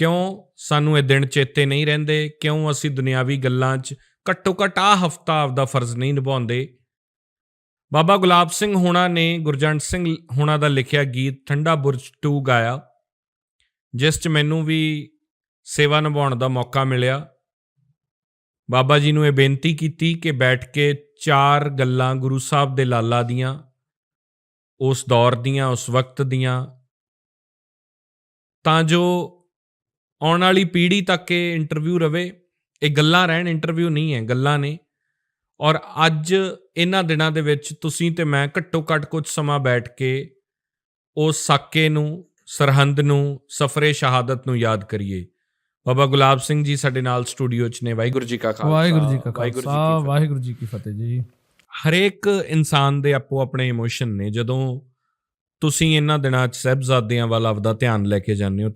ਕਿਉਂ ਸਾਨੂੰ ਇਹ ਦਿਨ ਚੇਤੇ ਨਹੀਂ ਰਹਿੰਦੇ? ਕਿਉਂ ਅਸੀਂ ਦੁਨਿਆਵੀ ਗੱਲਾਂ 'ਚ ਘੱਟੋ ਘੱਟ ਆ ਹਫਤਾ ਆਪਦਾ ਫਰਜ਼ ਨਹੀਂ ਨਿਭਾਉਂਦੇ? ਬਾਬਾ ਗੁਲਾਬ ਸਿੰਘ ਹੋਣਾ ਨੇ ਗੁਰਜੰਟ ਸਿੰਘ ਹੋਣਾ ਦਾ ਲਿਖਿਆ ਗੀਤ ਠੰਡਾ ਬੁਰਜ 2 ਗਾਇਆ, ਜਿਸ 'ਚ ਮੈਨੂੰ ਵੀ ਸੇਵਾ ਨਿਭਾਉਣ ਦਾ ਮੌਕਾ ਮਿਲਿਆ। ਬਾਬਾ ਜੀ ਨੂੰ ਇਹ ਬੇਨਤੀ ਕੀਤੀ ਕਿ ਬੈਠ ਕੇ ਚਾਰ ਗੱਲਾਂ ਗੁਰੂ ਸਾਹਿਬ ਦੇ ਲਾਲਾ ਦੀਆਂ, ਉਸ ਦੌਰ ਦੀਆਂ, ਉਸ ਵਕਤ ਦੀਆਂ, ਤਾਂ ਜੋ ਆਉਣ ਵਾਲੀ ਪੀੜ੍ਹੀ ਤੱਕ ਇਹ ਇੰਟਰਵਿਊ ਰਵੇ। ਇਹ ਗੱਲਾਂ ਰਹਿਣ ਇੰਟਰਵਿਊ ਨਹੀਂ ਹੈ ਗੱਲਾਂ ਨੇ। ਔਰ ਅੱਜ ਇਹਨਾਂ ਦਿਨਾਂ ਦੇ ਵਿੱਚ ਤੁਸੀਂ ਤੇ ਮੈਂ ਘੱਟੋ ਘੱਟ ਕੁਝ ਸਮਾਂ ਬੈਠ ਕੇ ਉਸ ਸਾਕੇ ਨੂੰ ਸਰਹੰਦ ਨੂੰ ਸਫਰੇ ਸ਼ਹਾਦਤ ਨੂੰ ਯਾਦ ਕਰੀਏ। ਬਾਬਾ ਗੁਲਾਬ ਸਿੰਘ ਜੀ ਸਾਡੇ ਨਾਲ ਸਟੂਡੀਓ 'ਚ ਨੇ। ਵਾਹਿਗੁਰੂ ਜੀ ਕਾ ਖਾਲਸਾ। ਵਾਹਿਗੁਰੂ ਜੀ ਕਾ ਖਾਲਸਾ ਫਤਿਹ। ਵਾਹਿਗੁਰੂ ਜੀ ਕੀ ਫਤਿਹ ਜੀ। ਹਰੇਕ ਇਨਸਾਨ ਦੇ ਆਪੋ ਆਪਣੇ ਇਮੋਸ਼ਨ ਨੇ। ਜਦੋਂ ਤੁਸੀਂ ਇਹਨਾਂ ਦਿਨਾਂ 'ਚ ਸਹਿਬਜ਼ਾਦਿਆਂ ਵੱਲ ਆਪਦਾ ਧਿਆਨ ਲੈ ਕੇ ਜਾਂਦੇ ਹੋ